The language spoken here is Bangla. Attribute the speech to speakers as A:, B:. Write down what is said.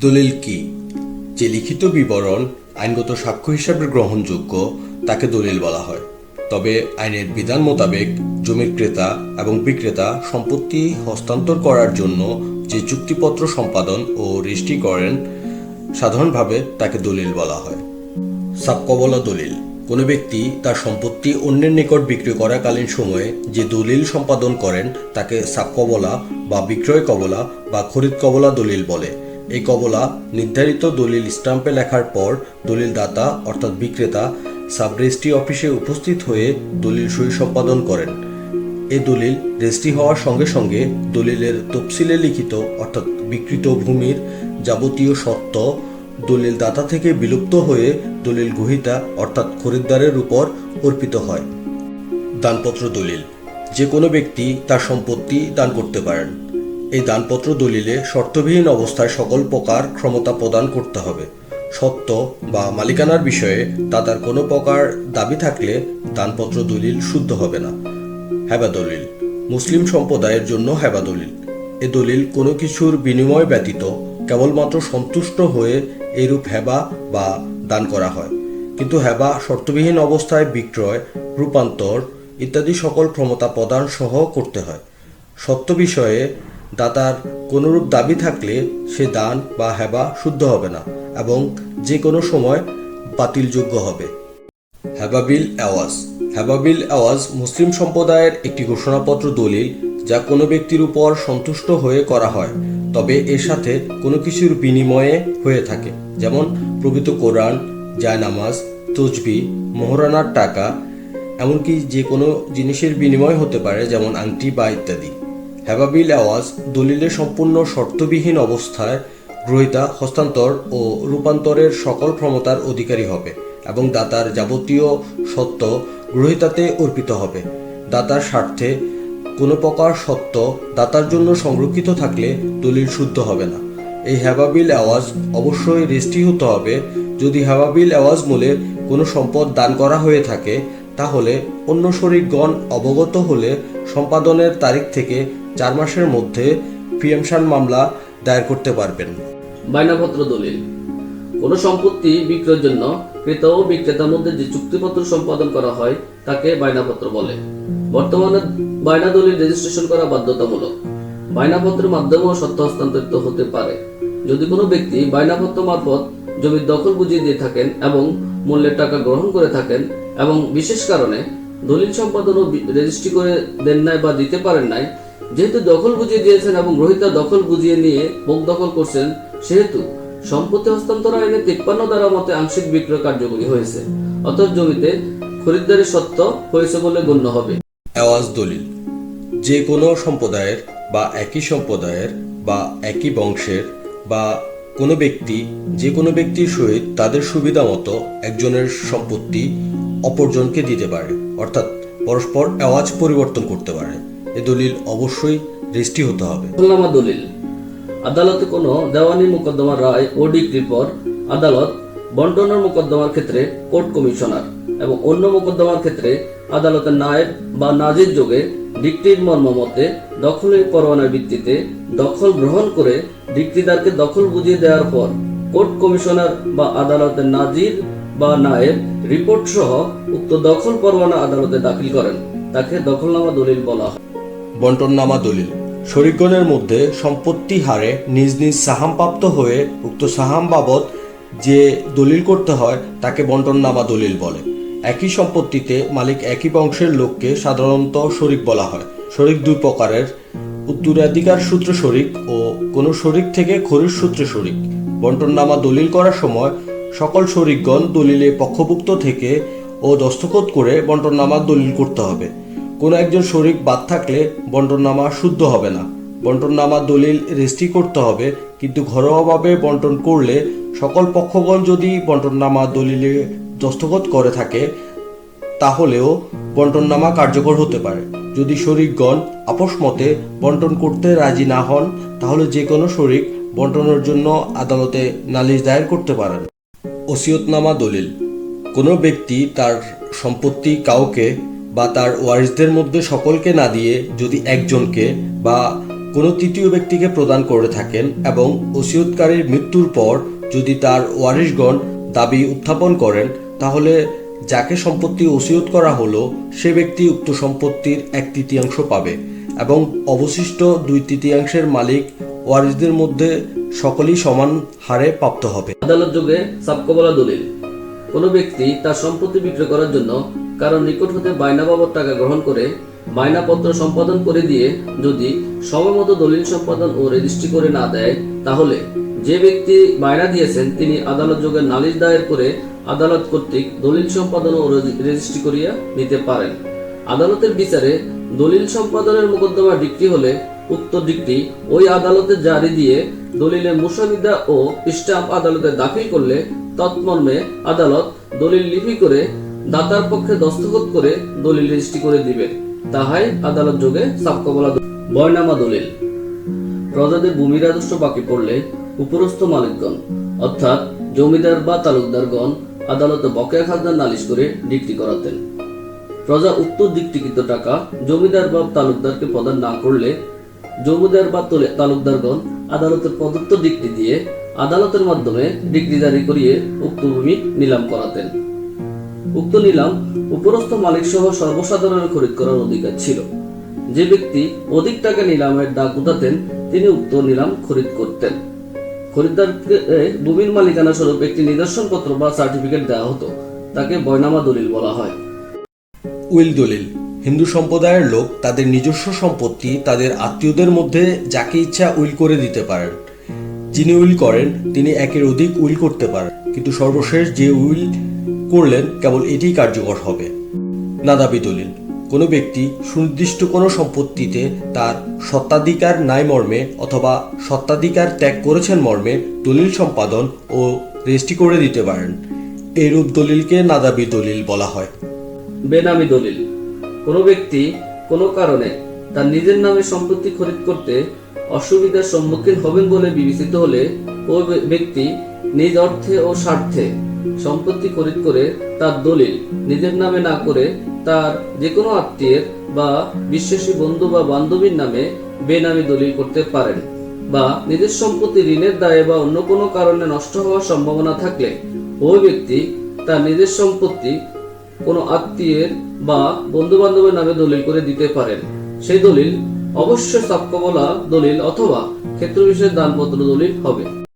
A: দলিল কি? যে লিখিত বিবরণ আইনগত সাক্ষ্য হিসাবে গ্রহণযোগ্য, তাকে দলিল বলা হয়। তবে আইনের বিধান মোতাবেক জমির ক্রেতা এবং বিক্রেতা সম্পত্তি হস্তান্তর করার জন্য যে চুক্তিপত্র সম্পাদন ও রেজিস্ট্রি করেন, সাধারণভাবে তাকে দলিল বলা হয়। সাক্ষ্যবলা দলিল। কোনো ব্যক্তি তার সম্পত্তি অন্যের নিকট বিক্রি করাকালীন সময়ে যে দলিল সম্পাদন করেন, তাকে সাক্ষ্যবলা বা বিক্রয় কবলা বা খরিদ কবলা দলিল বলে। এই কবলা নির্ধারিত দলিল স্টাম্পে লেখার পর দলিল দাতা অর্থাৎ বিক্রেতা সাব রেজিস্ট্রি অফিসে উপস্থিত হয়ে দলিল সই সম্পাদন করেন। এ দলিল রেজিস্ট্রি হওয়ার সঙ্গে সঙ্গে দলিলের তফসিলে লিখিত, অর্থাৎ বিকৃত ভূমির যাবতীয় সত্ত্ব দলিল দাতা থেকে বিলুপ্ত হয়ে দলিল গ্রহীতা, অর্থাৎ খরিদ্দারের উপর অর্পিত হয়। দানপত্র দলিল, যে কোনো ব্যক্তি তার সম্পত্তি দান করতে পারেন। এই দানপত্র দলিলে শর্তবিহীন অবস্থায় সকল প্রকার ক্ষমতা প্রদান করতে হবে। সত্য বা মালিকানার বিষয়ে দাতার কোনো প্রকার দাবি থাকলে দানপত্র দলিল শুদ্ধ হবে না। হ্যাবা দলিল। মুসলিম সম্প্রদায়ের জন্য হেবা দলিল। এ দলিল কোনো কিছুর বিনিময় ব্যতীত কেবলমাত্র সন্তুষ্ট হয়ে এরূপ হ্যাবা বা দান করা হয়। কিন্তু হ্যাবা শর্তবিহীন অবস্থায় বিক্রয়, রূপান্তর ইত্যাদি সকল ক্ষমতা প্রদান সহ করতে হয়। সত্য বিষয়ে দাতার কোনরূপ দাবি থাকলে সে দান বা হেবা শুদ্ধ হবে না এবং যে কোনো সময় বাতিলযোগ্য হবে। হ্যাবাবিল আওয়াজ হ্যাবাবিল আওয়াজ মুসলিম সম্প্রদায়ের একটি ঘোষণাপত্র দলিল যা কোনো ব্যক্তির উপর সন্তুষ্ট হয়ে করা হয়, তবে এর সাথে কোনো কিছুর বিনিময়ে হয়ে থাকে। যেমন প্রকৃত কোরআন জায়নামাজ তজবি মোহরানার টাকা, এমনকি যে কোনো জিনিসের বিনিময় হতে পারে, যেমন আংটি বা ইত্যাদি। হ্যাবাবিল আওয়াজ দলিলে সম্পূর্ণ শর্তবিহীন অবস্থায় গ্রহিতা, হস্তান্তর ও রূপান্তরের সকল ক্ষমতার অধিকারী হবে এবং দাতার যাবতীয় সত্ত্ব গ্রহিতাতে অর্পিত হবে। দাতার স্বার্থে কোনো প্রকার সত্ত্ব দাতার জন্য সংরক্ষিত থাকলে দলিল শুদ্ধ হবে না। এই হ্যাবাবিল আওয়াজ অবশ্যই রেজিস্ট্রি হতে হবে। যদি হ্যাবাবিল আওয়াজ মূলে কোনো সম্পদ দান করা হয়ে থাকে, তাহলে অন্য শরিকগণ অবগত হলে সম্পাদনের তারিখ থেকে চার মাসের মধ্যে প্রিয়েমশন মামলা দায়ের করতে পারবেন।
B: বায়নাপত্র দলিল। কোন সম্পত্তি বিক্রয়ের জন্য ক্রেতা ও বিক্রেতার মধ্যে যে চুক্তিপত্র সম্পাদন করা হয়, তাকে বায়নাপত্র বলে। বর্তমানে বায়না দলিল রেজিস্ট্রেশন করা বাধ্যতামূলক। বায়নাপত্রের মাধ্যমেও সত্য হস্তান্তরিত হতে পারে। যদি কোনো ব্যক্তি বায়নাপত্র মারফত জমির দখল বুঝিয়ে দিয়ে থাকেন এবং মূল্যের টাকা গ্রহণ করে থাকেন এবং বিশেষ কারণে দলিল সম্পাদন ও রেজিস্ট্রি করে দেন নাই বা দিতে পারেন নাই যেহেতু দখল বুঝিয়ে দিয়েছেন এবং গ্রহিতা দখল বুঝিয়ে নিয়ে ভোগ দখল করছেন, সেহেতু সম্পত্তি হস্তান্তর আইনে তিপ্পান্ন দ্বারা মতে আংশিক বিক্রয় কার্যকরী হয়েছে। অতএব জমিতে খরিদ্দারি সত্ত্ব হয়েছে বলে গণ্য হবে।
A: আওয়াজ দলিল। যে কোনো সম্প্রদায়ের বা একই সম্প্রদায়ের বা একই বংশের বা কোনো ব্যক্তি, যে কোনো ব্যক্তির সহিত তাদের সুবিধা মতো একজনের সম্পত্তি অপরজনকে দিতে পারে। অর্থাৎ পরস্পর আওয়াজ পরিবর্তন করতে পারে। এ দলিল অবশ্যই রেজিস্ট্রি হতে হবে।
B: দখলনামা দলিল। আদালতে কোনো দেওয়ানি মোকদ্দমার রায় ও ডিগ্রির পর আদালত বন্টনের মোকদ্দমার ক্ষেত্রে কোর্ট কমিশনার এবং অন্য মোকদ্দমার ক্ষেত্রে আদালতের নায়েব বা নাজির যোগে ডিক্রির মর্ম মতে দখলের পরোয়ানার ভিত্তিতে দখল গ্রহণ করে ডিক্রিদারকে দখল বুঝিয়ে দেওয়ার পর কোর্ট কমিশনার বা আদালতের নাজির বা নায়েব রিপোর্ট সহ উক্ত দখল পরোয়ানা আদালতে দাখিল করেন। তাকে দখলনামা দলিল বলা হয়।
A: বন্টননামা দলিল। শরিকগণের মধ্যে সম্পত্তি হারে নিজ নিজ সাহামপ্রাপ্ত হয়ে উক্ত সাহাম বাবদ যে দলিল করতে হয়, তাকে বন্টননামা দলিল বলে। একই সম্পত্তিতে মালিক একই বংশের লোককে সাধারণত শরিক বলা হয়। শরিক দুই প্রকারের। উত্তরাধিকার সূত্র শরিক ও কোনো শরিক থেকে খরির সূত্রে শরিক। বন্টননামা দলিল করার সময় সকল শরিকগণ দলিলে পক্ষভুক্ত থেকে ও দস্তখত করে বন্টননামা দলিল করতে হবে। কোনো একজন শরিক বাদ থাকলে বন্টননামা শুদ্ধ হবে না। বন্টননামা দলিল রেজিস্ট্রি করতে হবে, কিন্তু ঘরোয়াভাবে বন্টন করলে সকল পক্ষগণ যদি বন্টননামা দলিলে দস্তখত করে থাকে, তাহলেও বন্টননামা কার্যকর হতে পারে। যদি শরিকগণ আপোষ মতে বন্টন করতে রাজি না হন, তাহলে যে কোনো শরিক বন্টনের জন্য আদালতে নালিশ দায়ের করতে পারেন। ওসিয়তনামা দলিল। কোনো ব্যক্তি তার সম্পত্তি কাউকে বা তার ওয়ারিসদের মধ্যে সকলকে না দিয়ে যদি একজনকে বা কোনো তৃতীয় ব্যক্তিকে প্রদান করে থাকেন এবং ওসিয়তকারীর মৃত্যুর পর যদি তার ওয়ারিশগণ দাবি উত্থাপন করেন, তাহলে যাকে সম্পত্তি ওসিয়ত করা হলো, সে ব্যক্তি উক্ত সম্পত্তির এক তৃতীয়াংশ পাবে এবং অবশিষ্ট দুই তৃতীয়াংশের মালিক ওয়ারিশদের মধ্যে সকলেই সমান হারে প্রাপ্ত হবে।
B: আদালত যুগে সাবকবলা দলিল, কোনো ব্যক্তি তার সম্পত্তি বিক্রয় করার জন্য কারও নিকট হতে বায়না বাবদ টাকা গ্রহণ করে বায়নাপত্র সম্পাদন করে দিয়ে যদি সময়মতো দলিল সম্পাদন ও রেজিস্ট্রি করে না দেয়, তাহলে যে ব্যক্তি বায়না দিয়েছেন, তিনি আদালত যোগে নালিশ দায়ের করে আদালত কর্তৃক দলিল সম্পাদন ও রেজিস্ট্রি করিয়া নিতে পারেন। আদালতের বিচারে দলিল সম্পাদনের মোকদ্দমা ডিক্রি হলে উক্ত ডিক্রি ওই আদালতে জারি দিয়ে দলিলের মুসাবিদা ও স্টাম্প আদালতে দাখিল করলে তৎমর্মে আদালত দলিল লিপি করে দাতার পক্ষে দস্তখত করে দলিল রেজিস্ট্রি করে দিবে। তাহাই আদালত যোগে দলিল। বয়নামা দলিল। প্রজাদের ভূমি রাজস্ব বাকি পড়লে উপরস্থ মালিকগণ, অর্থাৎ জমিদার বা তালুকদারগণ, আদালতে বকেয়া খাজনা নালিশ করে ডিক্রি করাতেন। প্রজা উক্ত দিকটিকৃত টাকা জমিদার বা তালুকদারকে প্রদান না করলে জমিদার বা তালুকদারগণ আদালতের প্রদত্ত ডিক্রি দিয়ে আদালতের মাধ্যমে ডিক্রি জারি করিয়ে উক্ত ভূমি নিলাম করাতেন। উক্ত নিলাম উপরস্থ মালিক সহ সর্বসাধারণের খরিদ করার অধিকার ছিল। যে ব্যক্তি অধিক টাকা নিলামের দাগ উঠাতেন, তিনি উক্ত নিলাম খরিদ করতেন। খরিদ্দারকে ভূমির মালিকানা স্বরূপ একটি নিদর্শন পত্র বা সার্টিফিকেট দেওয়া হতো, তাকে বয়নামা দলিল বলা হয়।
A: উইল দলিল, হিন্দু সম্প্রদায়ের লোক তাদের নিজস্ব সম্পত্তি, তাদের আত্মীয়দের মধ্যে যাকে ইচ্ছা উইল করে দিতে পারেন। যিনি উইল করেন, তিনি একের অধিক উইল করতে পারেন। কিন্তু সর্বশেষ যে উইল করলেন কেবল এটিই কার্যকর হবে। নাদাবি দলিল, কোনো ব্যক্তি সুনির্দিষ্ট কোনো সম্পত্তিতে তার সত্ত্বাধিকার নাই মর্মে অথবা সত্ত্বাধিকার ত্যাগ করেছেন মর্মে দলিল সম্পাদন ও রেজিস্ট্রি করে দিতে পারেন। এইরূপ দলিলকে নাদাবি দলিল বলা হয়।
B: বেনামি দলিল, কোনো ব্যক্তি কোনো কারণে তার নিজের নামে সম্পত্তি খরিদ করতে অসুবিধার সম্মুখীন হবেন বলে বিবেচিত হলে ওই ব্যক্তি নিজ অর্থে ও স্বার্থে সম্পত্তি খরিদ করে তার দলিল নিজের নামে না করে তার যে কোনো আত্মীয়ের বা বিশ্বাসী বন্ধু বা বান্ধবীর নামে বেনামি দলিল করতে পারেন বা নিজের সম্পত্তি ঋণের দায়ে বা অন্য কোনো কারণে নষ্ট হওয়ার সম্ভাবনা থাকলে ওই ব্যক্তি তার নিজের সম্পত্তি কোনো আত্মীয়ের বা বন্ধু বান্ধবের নামে দলিল করে দিতে পারেন। সেই দলিল অবশ্যই সাক্ষ্য বলা দলিল অথবা ক্ষেত্র বিশেষ দানপত্র দলিল হবে।